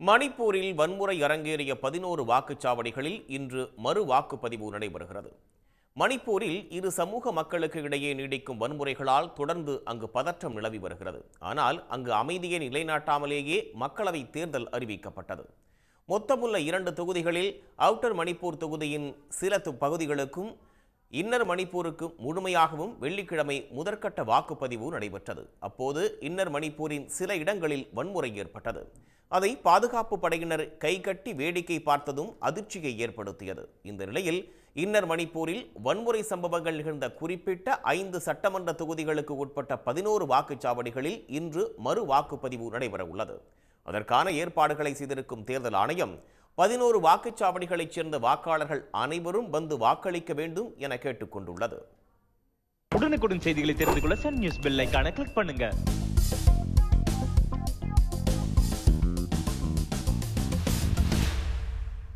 மணிப்பூரில் வன்முறை அரங்கேறிய பதினோரு வாக்குச்சாவடிகளில் இன்று மறு வாக்குப்பதிவு நடைபெறுகிறது. மணிப்பூரில் இரு சமூக மக்களுக்கு இடையே நீடிக்கும் வன்முறைகளால் தொடர்ந்து அங்கு பதற்றம் நிலவி வருகிறது. ஆனால் அங்கு அமைதியை நிலைநாட்டாமலேயே மக்களவை தேர்தல் அறிவிக்கப்பட்டது. மொத்தமுள்ள இரண்டு தொகுதிகளில் அவுட்டர் மணிப்பூர் தொகுதியின் சில பகுதிகளுக்கும் இன்னர் மணிப்பூருக்கு முழுமையாகவும் வெள்ளிக்கிழமை முதற்கட்ட வாக்குப்பதிவு நடைபெற்றது. அப்போது இன்னர் மணிப்பூரின் சில இடங்களில் வன்முறை ஏற்பட்டது. அதை பாதுகாப்பு படையினர் கைகட்டி வேடிக்கை பார்த்ததும் அதிர்ச்சியை ஏற்படுத்தியது. இந்த நிலையில் இன்னர் மணிப்பூரில் வன்முறை சம்பவங்கள் நிகழ்ந்த குறிப்பிட்ட ஐந்து சட்டமன்ற தொகுதிகளுக்கு உட்பட்ட பதினோரு வாக்குச்சாவடிகளில் இன்று மறு வாக்குப்பதிவு நடைபெற உள்ளது அதற்கான ஏற்பாடுகளை செய்திருக்கும் தேர்தல் ஆணையம் பதினோரு வாக்குச்சாவடிகளைச் சேர்ந்த வாக்காளர்கள் அனைவரும் வந்து வாக்களிக்க வேண்டும் என கேட்டுக்கொண்டுள்ளது உடனுக்குடன் செய்திகளை தெரிந்து கொள்ள சன் நியூஸ் பெல் ஐகானை கிளிக் பண்ணுங்க.